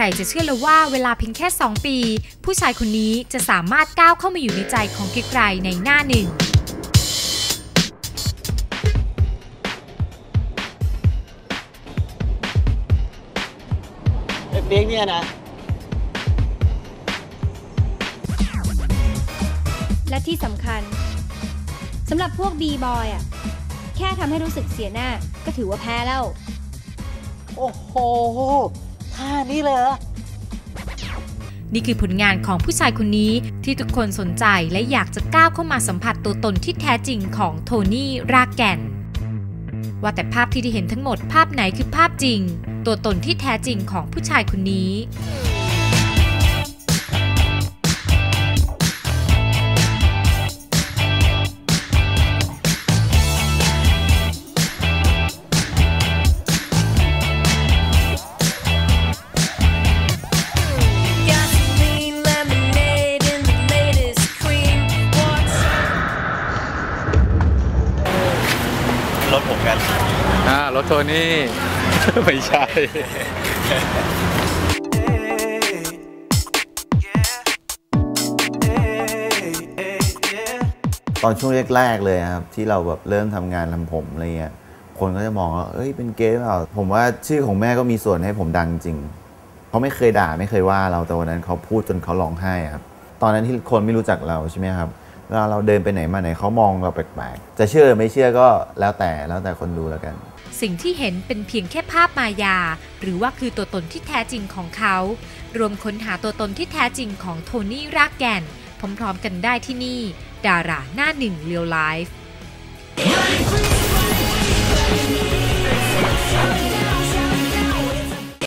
ใครจะเชื่อเลยว่าเวลาเพียงแค่ 2 ปี ผู้ชายคนนี้จะสามารถก้าวเข้ามาอยู่ในใจของกิ๊กไรในหน้าหนึ่ง เล็กเนี่ยนะ และที่สำคัญสำหรับพวกบีบอยอะ แค่ทำให้รู้สึกเสียหน้าก็ถือว่าแพ้แล้ว โอ้โหท่านี้เลยเหรอนี่คือผลงานของผู้ชายคนนี้ที่ทุกคนสนใจและอยากจะก้าวเข้ามาสัมผัสตัวตนที่แท้จริงของโทนี่รากแก่น ว่าแต่ภาพที่ได้เห็นทั้งหมดภาพไหนคือภาพจริง ตัวตนที่แท้จริงของผู้ชายคนนี้ ถผมกัน อ่ารถโทนี่ ไม่ใช่ ตอนช่วงแรกๆเลยครับ ที่เราแบบเริ่มทำงานทำผมอะไรเงี้ยคนก็จะมองว่า เอ้ย เป็นเกย์หรือเปล่า ผมว่าชื่อของแม่ก็มีส่วนให้ผมดังจริง เขาไม่เคยด่าไม่เคยว่าเรา แต่วันนั้นเขาพูดจนเขาร้องไห้ครับ ตอนนั้นที่คนไม่รู้จักเราใช่ไหมครับ เราเราเดินไปไหนมาไหนเขามองเราแปลกๆ จะเชื่อหรือไม่เชื่อก็แล้วแต่แล้วแต่คนดูแล้วกัน สิ่งที่เห็นเป็นเพียงแค่ภาพมายา หรือว่าคือตัวตนที่แท้จริงของเขา รวมค้นหาตัวตนที่แท้จริงของโทนี่รากแก่นพร้อมๆกันได้ที่นี่ ดาราหน้าหนึ่งเรียวไลฟ์